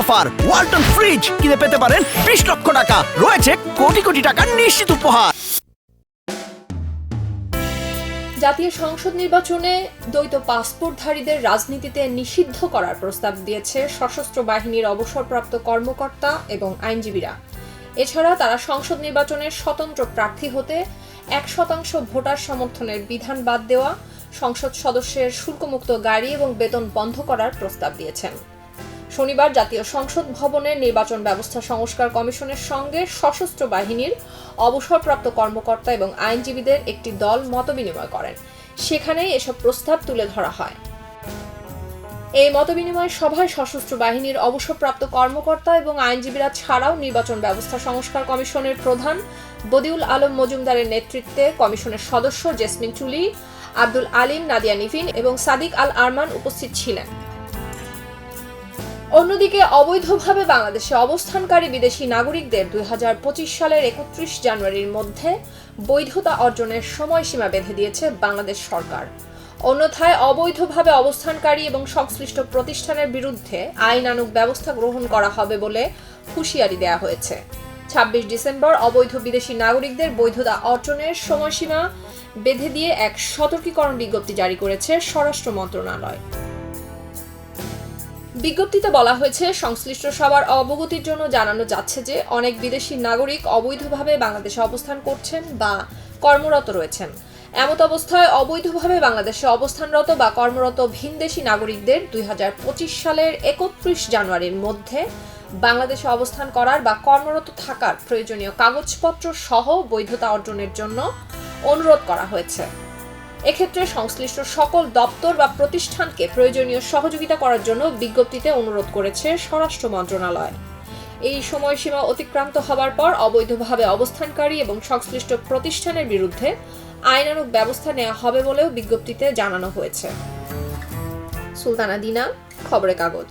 Offer. Walton fridge কিনে পেতে পারেন বিশ লক্ষ টাকা। রয়েছে কোটি কোটি টাকার নিশ্চিত উপহার। জাতীয় সংসদ নির্বাচনে দ্বৈত পাসপোর্টধারীদের রাজনীতিতে নিষিদ্ধ করার প্রস্তাব দিয়েছে সশস্ত্র বাহিনীর অবসরপ্রাপ্ত কর্মকর্তা এবং আইনজীবীরা। এছাড়া তারা সংসদ নির্বাচনের স্বতন্ত্র প্রার্থী হতে এক শতাংশ ভোটার সমর্থনের বিধান বাদ দেওয়া, সংসদ সদস্যের শুল্কমুক্ত গাড়ি এবং বেতন বন্ধ করার প্রস্তাব দিয়েছেন। শনিবার জাতীয় সংসদ ভবনের নির্বাচন ব্যবস্থা সংস্কার কমিশনের সঙ্গে সশস্ত্র বাহিনীর অবসরপ্রাপ্ত কর্মকর্তা এবং আইনজীবীদের একটি দল মতবিনিময় করেন। সেখানেই এসব প্রস্তাব তুলে ধরা হয়। এই মতবিনিময় সভায় সশস্ত্র বাহিনীর অবসরপ্রাপ্ত কর্মকর্তা এবং আইনজীবীরা ছাড়াও নির্বাচন ব্যবস্থা সংস্কার কমিশনের প্রধান বদিউল আলম মজুমদারের নেতৃত্বে কমিশনের সদস্য জেসমিন চুলি, আব্দুল আলিম নাদিয়া নিভিন এবং সাদিক আল আরমান উপস্থিত ছিলেন। অন্যদিকে অবৈধভাবে বাংলাদেশে অবস্থানকারী বিদেশি নাগরিকদের দুই হাজার পঁচিশ সালের একত্রিশ জানুয়ারির মধ্যে বৈধতা অর্জনের সময়সীমা বেঁধে দিয়েছে বাংলাদেশ সরকার। অন্যথায় অবৈধভাবে অবস্থানকারী এবং সংশ্লিষ্ট প্রতিষ্ঠানের বিরুদ্ধে আইনানুগ ব্যবস্থা গ্রহণ করা হবে বলে হুঁশিয়ারি দেওয়া হয়েছে। ছাব্বিশ ডিসেম্বর অবৈধ বিদেশি নাগরিকদের বৈধতা অর্জনের সময়সীমা বেঁধে দিয়ে এক সতর্কীকরণ বিজ্ঞপ্তি জারি করেছে স্বরাষ্ট্র মন্ত্রণালয়। বিজ্ঞপ্তিতে বলা হয়েছে, সংশ্লিষ্ট সবার অবগতির জন্য জানানো যাচ্ছে যে, অনেক বিদেশি নাগরিক অবৈধভাবে বাংলাদেশে অবস্থান করছেন বা কর্মরত রয়েছেন। এমত অবস্থায় অবৈধভাবে বাংলাদেশে অবস্থানরত বা কর্মরত ভিনদেশি নাগরিকদের দুই হাজার পঁচিশ সালের একত্রিশ জানুয়ারির মধ্যে বাংলাদেশে অবস্থান করার বা কর্মরত থাকার প্রয়োজনীয় কাগজপত্র সহ বৈধতা অর্জনের জন্য অনুরোধ করা হয়েছে। এক্ষেত্রে সংশ্লিষ্ট সকল দপ্তর বা প্রতিষ্ঠানকে প্রয়োজনীয় সহযোগিতা করার জন্য বিজ্ঞপ্তিতে অনুরোধ করেছে স্বরাষ্ট্র মন্ত্রণালয়। এই সময়সীমা অতিক্রান্ত হবার পর অবৈধভাবে অবস্থানকারী এবং সংশ্লিষ্ট প্রতিষ্ঠানের বিরুদ্ধে আইনানুগ ব্যবস্থা নেওয়া হবে বলেও বিজ্ঞপ্তিতে জানানো হয়েছে। সুলতানা দিনা, খবরের কাগজ।